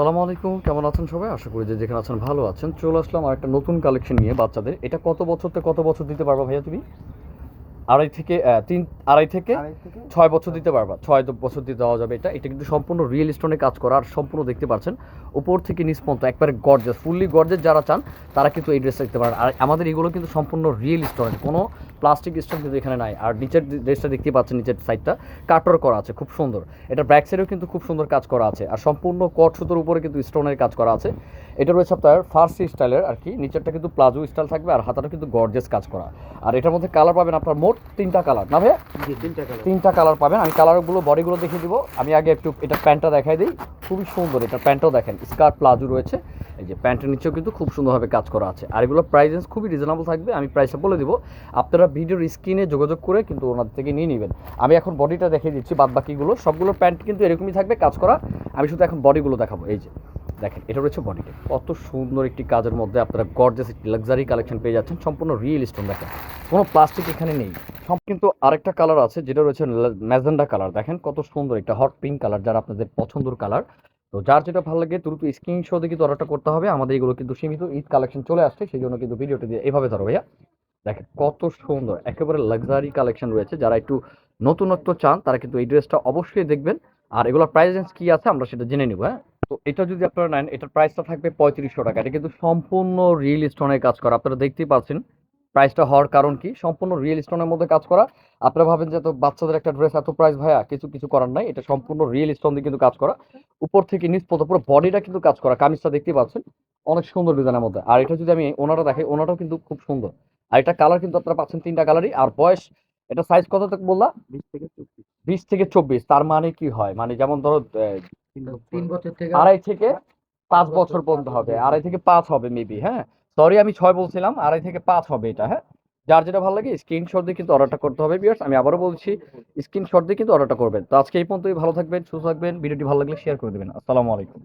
সালামু আলাইকুম কেমন আছেন সবাই? আশা করি যে যেখানে আছেন ভালো আছেন। চলে আসলাম আর একটা নতুন কালেকশন নিয়ে বাচ্চাদের। এটা কত বছর থেকে কত বছর দিতে পারবা ভাইয়া তুমি? আড়াই থেকে তিন আড়াই থেকে ছয় বছর দিতে পারবা। ছয় বছর দিতে দেওয়া যাবে এটা। এটা কিন্তু সম্পূর্ণ রিয়েল স্টোনে কাজ করা। আর সম্পূর্ণ দেখতে পাচ্ছেন উপর থেকে নিচ পর্যন্ত একবারে গর্জেস ফুললি গর্জেস যারা চান তারা কিন্তু এই ড্রেসটা দেখতে পারেন। আর আমাদের এগুলো কিন্তু সম্পূর্ণ রিয়েল স্টোন কোনো প্লাস্টিক স্টোন কিন্তু এখানে নাই। আর নিচের ড্রেসটা দেখতে পাচ্ছেন নিচের সাইডটা কাটর করা আছে খুব সুন্দর। এটা ব্যাক সাইডেও কিন্তু খুব সুন্দর কাজ করা আছে। আর সম্পূর্ণ কট সুতোর উপরে কিন্তু স্টোনের কাজ করা আছে। এটা রয়েছে আপনার ফার্সি স্টাইলের আর কি। নিচেরটা কিন্তু প্লাজো স্টাইল থাকবে আর হাতাটা কিন্তু গর্জেস কাজ করা। আর এটার মধ্যে কালার পাবেন আপনার মোট তিনটা কালার না ভাইয়া? তিনটা কালার তিনটা কালার পাবেন। আমি কালারগুলো বডিগুলো দেখিয়ে দিব। আমি আগে একটু এটা প্যান্টটা দেখাই দিই। খুবই সুন্দর এটা প্যান্টটাও দেখেন। স্কার্ট প্লাজো রয়েছে। এই যে প্যান্টের নিচেও কিন্তু খুব সুন্দরভাবে কাজ করা আছে। আর এগুলো প্রাইস খুবই রিজনেবল থাকবে। আমি প্রাইসটা বলে দিব। আপনারা ভিডিওর স্ক্রিনে যোগাযোগ করে কিন্তু ওনার থেকে নিয়ে নেবেন। আমি এখন বডিটা দেখিয়ে দিচ্ছি বাদ বাকিগুলো সবগুলো প্যান্ট কিন্তু এরকমই থাকবে কাজ করা। আমি শুধু এখন বডিগুলো দেখাবো। এই যে, দেখেন, এটা রয়েছে বডিটা কত সুন্দর একটি কাজের মধ্যে আপনারা গর্জেস একটি লাক্সারি কালেকশন পেয়ে যাচ্ছেন। সম্পূর্ণ রিয়েল স্টোন দেখেন। কোনো প্লাস্টিক এখানে নেই। সব কিন্তু আরেকটা কালার আছে, যেটা রয়েছে ম্যাজেন্ডা কালার দেখেন কত সুন্দর একটা হট পিঙ্ক কালার যারা আপনাদের পছন্দের কালার তো যার যেটা ভালো লাগে দ্রুত স্ক্রিনশটে কিন্তু অর্ডারটা করতে হবে। আমাদের এগুলো কিন্তু সীমিত ঈদ কালেকশন চলে আসছে, সেই জন্য কিন্তু ভিডিওটা দিয়ে এভাবে ধরো ভাইয়া। দেখেন কত সুন্দর, একেবারে লাক্সারি কালেকশন রয়েছে। যারা একটু নতুনত্ব চান, তারা কিন্তু এই ড্রেসটা অবশ্যই দেখবেন। আর এগুলোর প্রাইস কি আছে আমরা সেটা জেনে নিব হ্যাঁ? তো এটা যদি আপনারা নেন, এটার প্রাইসটা থাকবে পঁয়ত্রিশশো টাকা। এটা কিন্তু সম্পূর্ণ রিয়েল স্টোনের কাজ করা। আপনারা দেখতেই পাচ্ছেন প্রাইসটা হওয়ার কারণ কি? সম্পূর্ণ রিয়েল স্টোনের মধ্যে কাজ করা। আপনারা ভাবেন যে এত বাচ্চাদের একটা ড্রেস এত প্রাইস ভাইয়া কিছু কিছু করার নাই। এটা সম্পূর্ণ রিয়েল স্টোন দিয়ে কিন্তু কাজ করা। উপর থেকে নিচ পর্যন্ত পুরো বডিটা কিন্তু কাজ করা। কামিজটা দেখতেই পাচ্ছেন? অনেক সুন্দর ডিজাইনের মধ্যে। আর এটা যদি আমি ওনাটা দেখাই ওনাটাও কিন্তু খুব সুন্দর। আর এটা কালার কিন্তু আপনারা পাচ্ছেন তিনটা কালারই আর বয়স এটা সাইজ কত থেকে বললা? বিশ থেকে চব্বিশ। বিশ থেকে চব্বিশ। তার মানে কি হয়? মানে যেমন ধরো তিন বছর থেকে আড়াই থেকে পাঁচ বছর পর্যন্ত হবে। আড়াই থেকে পাঁচ হবে মেবি হ্যাঁ? সরি আমি ছয় বলছিলাম, আড়াই থেকে পাঁচ হবে এটা হ্যাঁ? যার যেটা ভালো লাগে স্ক্রিনশট দিয়ে কিন্তু অর্ডারটা করতে হবে বিয়ার্স আমি আবারও বলছি স্ক্রিনশট দিয়ে কিন্তু অর্ডারটা করবেন। তো আজকে এই পর্যন্তই, ভালো থাকবেন, সুস্থ থাকবেন, ভিডিওটি ভালো লাগলে শেয়ার করে দেবেন। আসসালামু আলাইকুম।